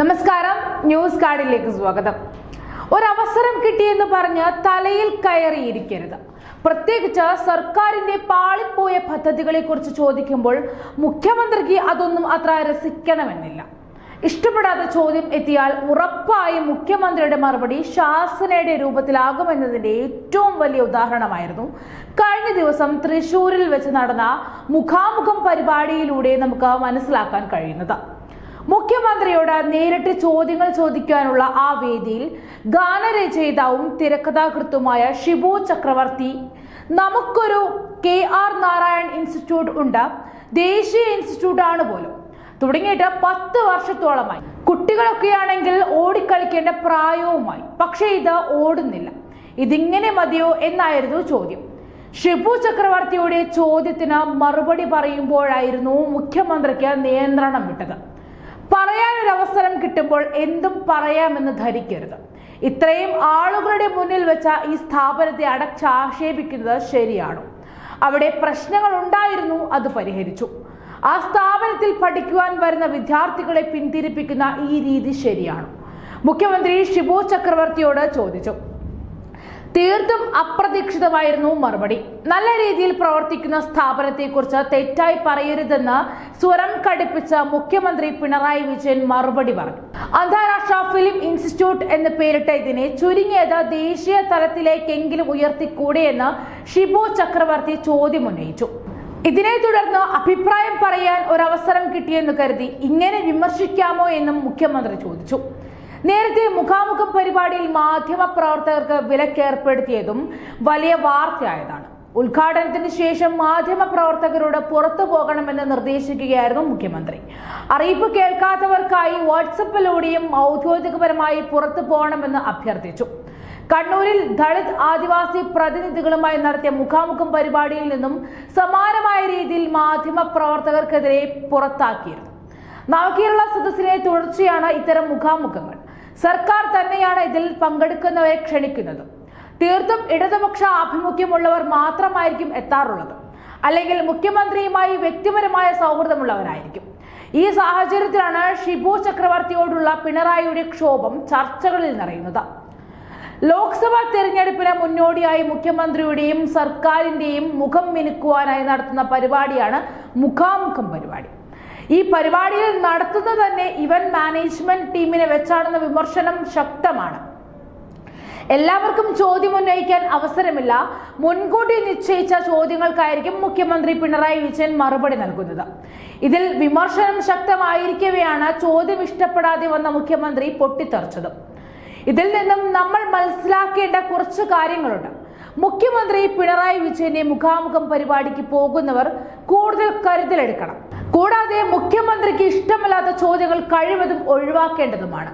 നമസ്കാരം. ന്യൂസ് കാർഡിലേക്ക് സ്വാഗതം. ഒരവസരം കിട്ടിയെന്ന് പറഞ്ഞ് തലയിൽ കയറിയിരിക്കരുത്. പ്രത്യേകിച്ച് സർക്കാരിന്റെ പാളിപ്പോയ പദ്ധതികളെ കുറിച്ച് ചോദിക്കുമ്പോൾ മുഖ്യമന്ത്രിക്ക് അതൊന്നും അത്ര രസിക്കണമെന്നില്ല. ഇഷ്ടപ്പെടാത്ത ചോദ്യം എത്തിയാൽ ഉറപ്പായും മുഖ്യമന്ത്രിയുടെ മറുപടി ശാസനയുടെ രൂപത്തിലാകുമെന്നതിന്റെ ഏറ്റവും വലിയ ഉദാഹരണമായിരുന്നു. കഴിഞ്ഞ ദിവസം തൃശൂരിൽ വെച്ച് നടന്ന മുഖാമുഖം പരിപാടിയിലൂടെ നമുക്ക് മനസ്സിലാക്കാൻ കഴിയുന്നത്. മുഖ്യമന്ത്രിയോട് നേരിട്ട് ചോദ്യങ്ങൾ ചോദിക്കാനുള്ള ആ വേദിയിൽ ഗാനരചയിതാവും തിരക്കഥാകൃത്തുമായ ഷിബു ചക്രവർത്തി നമുക്കൊരു കെ ആർ നാരായൺ ഇൻസ്റ്റിറ്റ്യൂട്ട് ഉണ്ട്. ദേശീയ ഇൻസ്റ്റിറ്റ്യൂട്ട് ആണ് പോലും. തുടങ്ങിയിട്ട് പത്ത് വർഷത്തോളമായി. കുട്ടികളൊക്കെയാണെങ്കിൽ ഓടിക്കളിക്കേണ്ട പ്രായവുമായി. പക്ഷേ ഇത് ഓടുന്നില്ല. ഇതിങ്ങനെ മതിയോ എന്നായിരുന്നു ചോദ്യം. ഷിബു ചക്രവർത്തിയുടെ ചോദ്യത്തിന് മറുപടി പറയുമ്പോഴായിരുന്നു മുഖ്യമന്ത്രിക്ക് നിയന്ത്രണം വിട്ടത്. പറയാനൊരു അവസരം കിട്ടുമ്പോൾ എന്തും പറയാമെന്ന് ധരിക്കരുത്. ഇത്രയും ആളുകളുടെ മുന്നിൽ വെച്ച ഈ സ്ഥാപനത്തെ അടച്ചാക്ഷേപിക്കുന്നത് ശരിയാണോ? അവിടെ പ്രശ്നങ്ങൾ ഉണ്ടായിരുന്നു അത് പരിഹരിച്ചു. ആ സ്ഥാപനത്തിൽ പഠിക്കുവാൻ വരുന്ന വിദ്യാർത്ഥികളെ പിന്തിരിപ്പിക്കുന്ന ഈ രീതി ശരിയാണോ? മുഖ്യമന്ത്രി ഷിബു ചക്രവർത്തിയോട് ചോദിച്ചു. തീർത്തും അപ്രതീക്ഷിതമായിരുന്നു മറുപടി. നല്ല രീതിയിൽ പ്രവർത്തിക്കുന്ന സ്ഥാപനത്തെക്കുറിച്ച് തെറ്റായി പറയരുതെന്ന് സ്വരം കടുപ്പിച്ച മുഖ്യമന്ത്രി പിണറായി വിജയൻ മറുപടി പറഞ്ഞു. അന്താരാഷ്ട്ര ഫിലിം ഇൻസ്റ്റിറ്റ്യൂട്ട് എന്ന് പേരിട്ട ഇതിനെ ചുരുങ്ങിയത് ദേശീയ തലത്തിലേക്കെങ്കിലും ഉയർത്തിക്കൂടെയെന്ന് ഷിബു ചക്രവർത്തി ചോദ്യമുന്നയിച്ചു. ഇതിനെ തുടർന്ന് അഭിപ്രായം പറയാൻ ഒരവസരം കിട്ടിയെന്ന് കരുതി ഇങ്ങനെ വിമർശിക്കാമോ എന്നും മുഖ്യമന്ത്രി ചോദിച്ചു. നേരത്തെ മുഖാമുഖം പരിപാടിയിൽ മാധ്യമ പ്രവർത്തകർക്ക് വിലക്കേർപ്പെടുത്തിയതും വലിയ വാർത്തയായതാണ്. ഉദ്ഘാടനത്തിന് ശേഷം മാധ്യമ പ്രവർത്തകരോട് പുറത്തു പോകണമെന്ന് നിർദ്ദേശിക്കുകയായിരുന്നു മുഖ്യമന്ത്രി. അറിയിപ്പ് കേൾക്കാത്തവർക്കായി വാട്സപ്പിലൂടെയും ഔദ്യോഗികപരമായി പുറത്തു പോകണമെന്ന് അഭ്യർത്ഥിച്ചു. കണ്ണൂരിൽ ദളിത് ആദിവാസി പ്രതിനിധികളുമായി നടത്തിയ മുഖാമുഖം പരിപാടിയിൽ നിന്നും സമാനമായ രീതിയിൽ മാധ്യമ പ്രവർത്തകർക്കെതിരെ പുറത്താക്കിയിരുന്നു. നവകേരള സദസ്സിനെ തുടർച്ചയാണ് ഇത്തരം മുഖാമുഖങ്ങൾ. സർക്കാർ തന്നെയാണ് ഇതിൽ പങ്കെടുക്കുന്നവരെ ക്ഷണിക്കുന്നതും. തീർത്തും ഇടതുപക്ഷ ആഭിമുഖ്യമുള്ളവർ മാത്രമായിരിക്കും എത്താറുള്ളത്. അല്ലെങ്കിൽ മുഖ്യമന്ത്രിയുമായി വ്യക്തിപരമായ സൗഹൃദമുള്ളവരായിരിക്കും. ഈ സാഹചര്യത്തിലാണ് ഷിബു ചക്രവർത്തിയോടുള്ള പിണറായിയുടെ ക്ഷോഭം ചർച്ചകളിൽ നിറയുന്നത്. ലോക്സഭാ തെരഞ്ഞെടുപ്പിന് മുന്നോടിയായി മുഖ്യമന്ത്രിയുടെയും സർക്കാരിന്റെയും മുഖം മിനുക്കുവാനായി നടത്തുന്ന പരിപാടിയാണ് മുഖാമുഖം പരിപാടി. ഈ പരിപാടിയിൽ നടത്തുന്നത് തന്നെ ഇവന്റ് മാനേജ്മെന്റ് ടീമിനെ വെച്ചാണെന്ന വിമർശനം ശക്തമാണ്. എല്ലാവർക്കും ചോദ്യം ഉന്നയിക്കാൻ അവസരമില്ല. മുൻകൂട്ടി നിശ്ചയിച്ച ചോദ്യങ്ങൾക്കായിരിക്കും മുഖ്യമന്ത്രി പിണറായി വിജയൻ മറുപടി നൽകുന്നത്. ഇതിൽ വിമർശനം ശക്തമായിരിക്കവെയാണ് ചോദ്യം ഇഷ്ടപ്പെടാതെ വന്ന മുഖ്യമന്ത്രി പൊട്ടിത്തെറിച്ചത്. ഇതിൽ നിന്നും നമ്മൾ മനസ്സിലാക്കേണ്ട കുറച്ച് കാര്യങ്ങളുണ്ട്. മുഖ്യമന്ത്രി പിണറായി വിജയന്റെ മുഖാമുഖം പരിപാടിക്ക് പോകുന്നവർ കൂടുതൽ കരുതലെടുക്കണം. കൂടാതെ മുഖ്യമന്ത്രിക്ക് ഇഷ്ടമല്ലാത്ത ചോദ്യങ്ങൾ കഴിവതും ഒഴിവാക്കേണ്ടതുമാണ്.